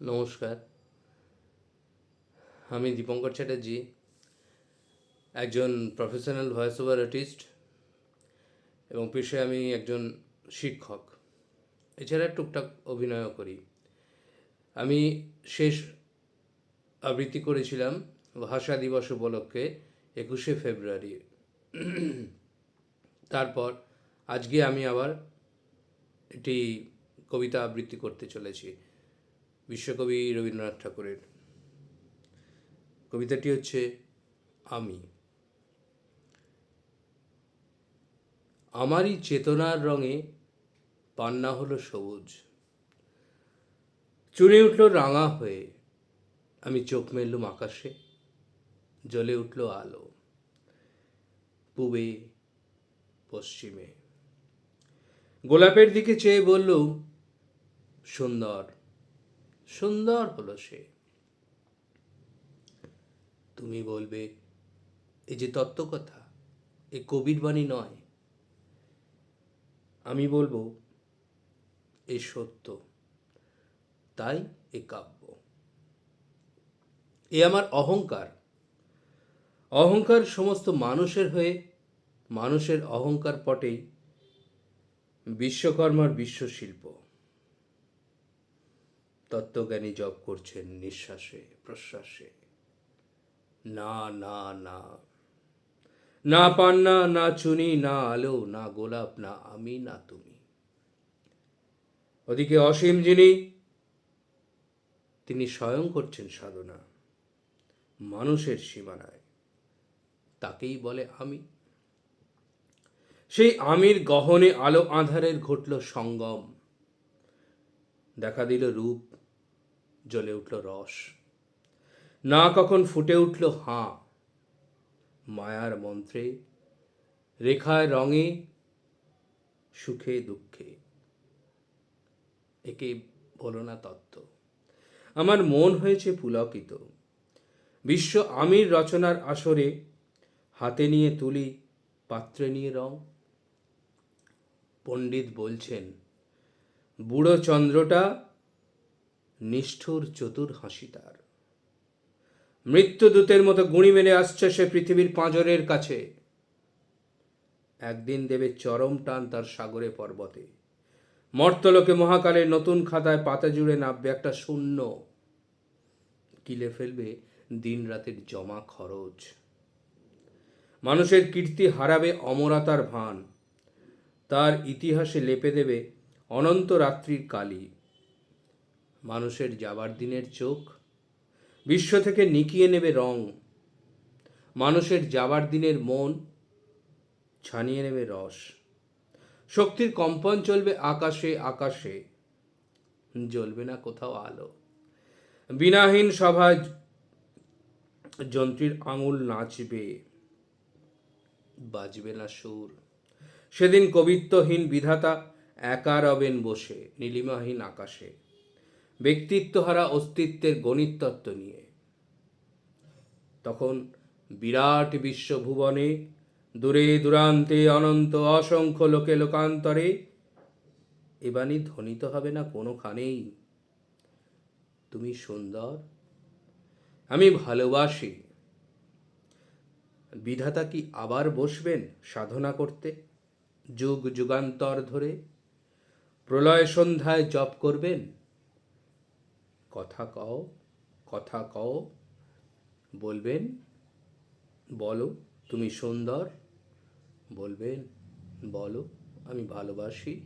নমস্কার। আমি দীপঙ্কর চ্যাটার্জি, একজন প্রফেশনাল ভয়েস ওভার আর্টিস্ট এবং পেশায় আমি একজন শিক্ষক। এছাড়া টুকটাক অভিনয়ও করি। আমি শেষ আবৃত্তি করেছিলাম ভাষা দিবস উপলক্ষে একুশে ফেব্রুয়ারি। তারপর আজকে আমি আবার একটি কবিতা আবৃত্তি করতে চলেছি। বিশ্বকবি রবীন্দ্রনাথ ঠাকুরের। কবিতাটি হচ্ছে আমি। আমারই চেতনার রঙে পান্না হলো সবুজ। চুনে উঠল রাঙা হয়ে। আমি চোখ মেললুম আকাশে। জ্বলে উঠল আলো। পূবে, পশ্চিমে। গোলাপের দিকে চেয়ে বললুম, সুন্দর। সুন্দর হলো সে। তুমি বলবে এই যে তত্ত্বকথা, এ কবির বাণী নয়। আমি বলব, এ সত্য, তাই এ কাব্য। এ আমার অহংকার। অহংকার সমস্ত মানুষের হয়ে, মানুষের অহংকার পটেই বিশ্বকর্মার বিশ্বশিল্প। তত্ত্বজ্ঞানী জপ করছেন নিঃশ্বাসে, প্রশ্বাসে। না না না। না পান্না না চুনি, না আলো, না গোলাপ, না আমি, না তুমি। ওদিকে অসীম যিনি, তিনি স্বয়ং করছেন সাধনা। মানুষের সীমানায়। তাকেই বলে আমি। সেই আমির গহনে আলো আধারের ঘটল সঙ্গম। দেখা দিল রূপ, জ্বলে উঠল রস। না কখন ফুটে উঠল হাঁ, মায়ার মন্ত্রে, রেখায় রঙে, সুখে দুঃখে। একে বলো না তত্ত্ব। আমার মন হয়েছে পুলকিত। বিশ্ব আমির রচনার আসরে হাতে নিয়ে তুলি, পাত্রে নিয়ে রং। পণ্ডিত বলছেন বুড়ো চন্দ্রটা নিষ্ঠুর চতুর হাসি তার। মৃত্যুদূতের মতো গুঁড়ি মেরে আসছে সে পৃথিবীর পাঁজরের কাছে। একদিন দেবে চরম টান তার সাগরে পর্বতে। মর্তলোকে মহাকালের নতুন খাতায় পাতা জুড়ে নামবে একটা শূন্য। কিলে ফেলবে দিন রাতের জমা খরচ। মানুষের কীর্তি হারাবে অমরতার ভান। তার ইতিহাসে লেপে দেবে অনন্ত রাত্রির কালি। মানুষের যাবার দিনের চোখ, বিশ্ব থেকে নিকিয়ে নেবে রং। মানুষের যাবার দিনের মন, ছানিয়ে নেবে রস। শক্তির কম্পন চলবে আকাশে আকাশে। জ্বলবে না কোথাও আলো। বিনাহীন সভায় যন্ত্রীর আঙুল নাচবে, বাজবে না সুর। সেদিন কবিত্বহীন বিধাতা একা রবেন বসে, নীলিমাহীন আকাশে। ব্যক্তিত্বহারা অস্তিত্বের গণিততত্ত্ব নিয়ে। তখন বিরাট বিশ্বভুবনে দূরে দূরান্তে অনন্ত অসংখ্য লোকে লোকান্তরে এবাণী ধ্বনিত হবে না কোনোখানেই। তুমি সুন্দর, আমি ভালোবাসি। বিধাতা কি আবার বসবেন সাধনা করতে, যুগ যুগান্তর ধরে? প্রলয় সন্ধ্যায় জপ করবেন? কথা কও কথা কও, বলবেন, বলো, তুমি সুন্দর, বলবেন, বলো, আমি ভালোবাসি।